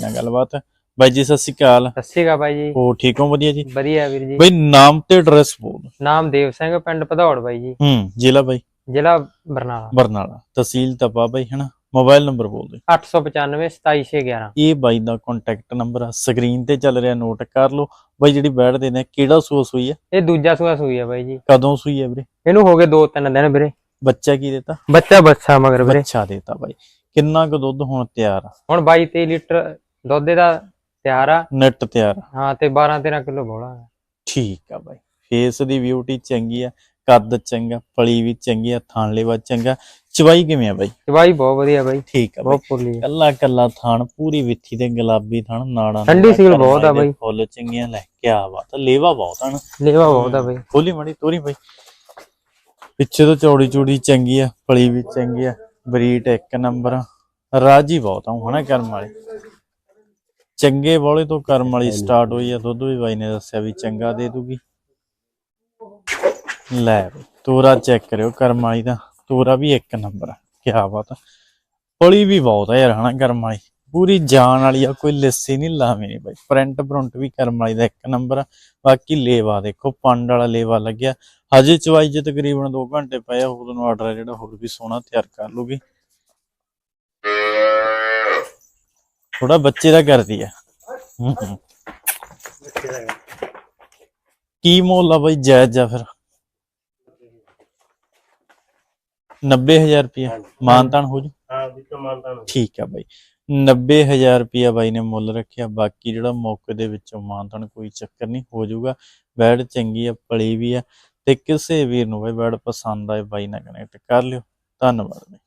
ਨਾਲ ਗੱਲਬਾਤ। ਬਾਈ ਜੀ ਸਤਿ ਸ਼੍ਰੀ ਅਕਾਲ। ਸਤਿ ਸ਼੍ਰੀ ਅਕਾਲ ਬਾਈ ਜੀ। ਹੋ ਠੀਕ ਹੋ? ਵਧੀਆ ਜੀ? ਵਧੀਆ ਵੀਰ ਜੀ। ਬਾਈ ਨਾਮ ਤੇ ਐਡਰੈਸ ਬੋਲ। ਨਾਮ ਦੇਵ ਸਿੰਘ ਪਿੰਡ ਭਦੌੜ ਬਾਈ ਜੀ। ਹੂੰ ਜ਼ਿਲ੍ਹਾ ਬਾਈ? ਜ਼ਿਲ੍ਹਾ ਬਰਨਾਲਾ। ਬਰਨਾਲਾ। ਤਹਿਸੀਲ ਤਪਾ ਬਾਈ ਹਨਾ? ਮੋਬਾਈਲ ਨੰਬਰ ਬੋਲ ਦੇ 895 27611 ਇਹ ਬਾਈ ਦਾ ਕੰਟੈਕਟ ਨੰਬਰ ਆ। ਸਕਰੀਨ ਤੇ ਚੱਲ ਰਿਹਾ ਨੋਟ ਕਰ ਲਓ। ਬਾਈ ਜਿਹੜੀ ਬੈਠ ਦੇ ਨੇ ਕਿਹੜਾ ਸੂਆ ਸੂਈ ਹੈ ਇਹ ਦੂਜਾ ਸੂਆ ਸੂਈ ਆ ਬਾਈ ਜੀ। ਕਦੋਂ ਸੂਈ ਹੈ ਵੀਰੇ? ਇਹਨੂੰ ਹੋ ਗਏ 2-3 ਦਿਨ ਵੀਰੇ। ਬੱਚਾ ਕੀ ਦਿੱਤਾ? ਬੱਚਾ ਬੱਚਾ ਮਗਰ ਵੀਰੇ। ਬੱਚਾ ਦਿੱਤਾ ਬਾਈ। ਕਿੰਨਾ ਕੁ ਦੁੱਧ ਹੁਣ ਤਿਆਰ ਆ? ਹੁਣ 22-23 ਲੀਟਰ ਦੁੱਧ ਦਾ ਤਿਆਰ ਆ? ਨੈਟ ਤਿਆਰ ਆ। ਹਾਂ ਤੇ 12-13 ਕਿਲੋ ਬੋਲਾ ਠੀਕ ਆ ਬਾਈ। ਫੇਸ ਦੀ ਬਿਊਟੀ ਚੰਗੀ ਆ ਕੱਦ ਚੰਗਾ ਪਲੀ ਵੀ ਚੰਗੀ ਆ ਥਾਣ ਲੇਵਾ ਚੰਗਾ। ਚਵਾਈ ਕਿਵੇਂ ਆ ਬਾਈ? ਚਵਾਈ ਬਹੁਤ ਵਧੀਆ ਬਾਈ। ਠੀਕ ਆ ਬਾਈ। ਬਹੁਤ ਫੁੱਲੀ ਆ। ਕੱਲਾ ਕੱਲਾ ਥਾਣ ਪੂਰੀ ਵਿੱਥੀ ਤੇ ਗੁਲਾਬੀ ਥਾਣ ਨਾੜਾਂ ਠੰਡੀ ਨਾਲ ਸੀਲ ਬਹੁਤ ਆ ਬਾਈ। ਫੁੱਲ ਚੰਗੀਆਂ ਲੈ ਕੇ ਆ ਬਾਤ ਲੇਵਾ ਬਹੁਤ ਹਨ ਲੇਵਾ ਬਹੁਤ ਆ ਬਾਈ। ਖੋਲੀ ਮੜੀ ਤੋਰੀ ਬਾਈ। ਪਿੱਛੇ ਤੋਂ ਚੌੜੀ ਚੂੜੀ ਚੰਗੀ ਆ ਪਲੀ ਵੀ ਚੰਗੀ ਆ ਬਰੀਟ ਇੱਕ ਨੰਬਰ। ਰਾਜੀ ਬਹੁਤ ਆ ਹਨਾ ਕਰਮ ਵਾਲੀ। ਚੰਗੇ ਬੋਲੇ ਤੋਂ ਕਰਮ ਵਾਲੀ ਸਟਾਰਟ ਹੋਈ ਆ ਦੁੱਧ ਵੀ ਬਾਈ ਨੇ ਦੱਸਿਆ ਵੀ ਚੰਗਾ ਦੇ ਦੂਗੀ। ਲੈ ਤੋਰਾ ਚੈੱਕ ਕਰਿਓ ਕਰਮ ਵਾਲੀ ਦਾ ਤੋਰਾ ਵੀ ਇੱਕ ਨੰਬਰ ਆ ਕੀ ਬਾਤ ਆ। ਪਲੀ ਵੀ ਬਹੁਤ ਆ ਯਾਰ ਹਨਾ ਕਰਮ ਵਾਲੀ। ਪੂਰੀ ਜਾਨ ਵਾਲੀ ਆ ਕੋਈ ਲੱਸੀ ਨਹੀਂ ਲਾਵੇਂ ਨਹੀਂ ਬਾਈ। ਪ੍ਰਿੰਟ ਪ੍ਰਿੰਟ ਵੀ ਕਰਮ ਵਾਲੀ ਦਾ ਇੱਕ ਨੰਬਰ ਆ ਬਾਕੀ ਲੇਵਾ ਦੇਖੋ ਪੰਡ ਵਾਲਾ ਲੇਵਾ ਲੱਗਿਆ। ਹਜੇ ਚਵਾਈ ਜੇ ਤਕਰੀਬਨ 2 ਘੰਟੇ ਪਏ ਆ ਉਦੋਂ ਆਰਡਰ ਜਿਹੜਾ ਹੋਰ ਵੀ ਸੋਹਣਾ ਤਿਆਰ ਕਰ ਲੂਗੀ ਥੋੜਾ ਬੱਚੇ ਦਾ ਕਰਦੀ ਆ। ਹੂੰ। ਕੀ ਮੁੱਲ ਆ ਬਾਈ ਜਾਇਜ਼ ਆ ਫਿਰ? 90000 ਰੁਪਇਆ ਮਾਨਤਾਨ ਹੋ ਜੂ? ਹਾਂ ਵੀ ਕਮਾਂਦਾ ਨੂੰ ਠੀਕ ਆ ਬਾਈ। 90000 ਰੁਪਇਆ ਬਾਈ ਨੇ ਮੁੱਲ ਰੱਖਿਆ। ਬਾਕੀ ਜਿਹੜਾ ਮੌਕੇ ਦੇ ਵਿੱਚੋਂ ਮਾਨਤਾਨ ਕੋਈ ਚੱਕਰ ਨਹੀਂ ਹੋ ਜਾਊਗਾ ਬੈਡ ਚੰਗੀ ਆ ਪਲੀ ਵੀ ਆ। ਤੇ ਕਿਸੇ ਵੀਰ ਨੂੰ ਬਾਈ ਬੈਡ ਪਸੰਦ ਆਏ ਬਾਈ ਨਾਲ ਕਨੈਕਟ ਕਰ ਲਿਓ। ਧੰਨਵਾਦ ਬਾਈ।